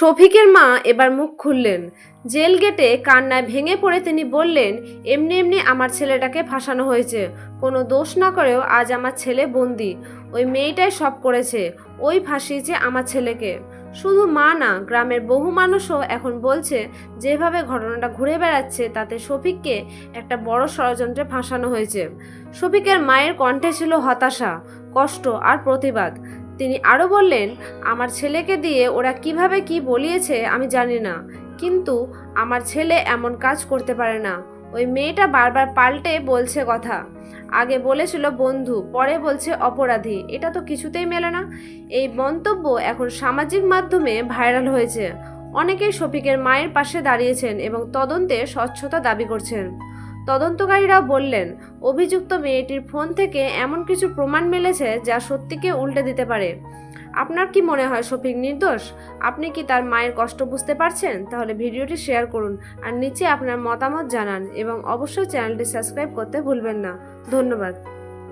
শফিকের মা এবার মুখ খুললেন। জেল গেটে কান্নায় ভেঙে পড়ে তিনি বললেন, এমনি এমনি আমার ছেলেটাকে ফাঁসানো হয়েছে। কোনো দোষ না করেও আজ আমার ছেলে বন্দি। ওই মেয়েটাই সব করেছে। ওই ফাঁসিয়েছে আমার ছেলেকে। শুধু মা না, গ্রামের বহু মানুষও এখন বলছে, যেভাবে ঘটনাটা ঘুরে বেড়াচ্ছে, তাতে শফিককে একটা বড় ষড়যন্ত্রে ফাঁসানো হয়েছে। শফিকের মায়ের কণ্ঠে ছিল হতাশা, কষ্ট আর প্রতিবাদ। তিনি আরও বললেন, আমার ছেলেকে দিয়ে ওরা কীভাবে কি বলিয়েছে আমি জানি না, কিন্তু আমার ছেলে এমন কাজ করতে পারে না। ওই মেয়েটা বারবার পাল্টে বলছে কথা। আগে বলেছিল, বন্ধু, পরে বলছে অপরাধী। এটা তো কিছুতেই মেলে না। এই মন্তব্য এখন সামাজিক মাধ্যমে ভাইরাল হয়েছে। অনেকেই শফিকের মায়ের পাশে দাঁড়িয়েছেন এবং তদন্তে স্বচ্ছতা দাবি করছেন। তদন্তকারীরা বললেন, অভিযুক্ত মেয়েটির ফোন থেকে এমন কিছু প্রমাণ মিলেছে যা সত্যিকে উল্টে দিতে পারে। আপনার কি মনে হয় শফিক নির্দোষ? আপনি কি তার মায়ের কষ্ট বুঝতে পারছেন? তাহলে ভিডিওটি শেয়ার করুন আর নিচে আপনার মতামত জানান এবং অবশ্যই চ্যানেলটি সাবস্ক্রাইব করতে ভুলবেন না। ধন্যবাদ।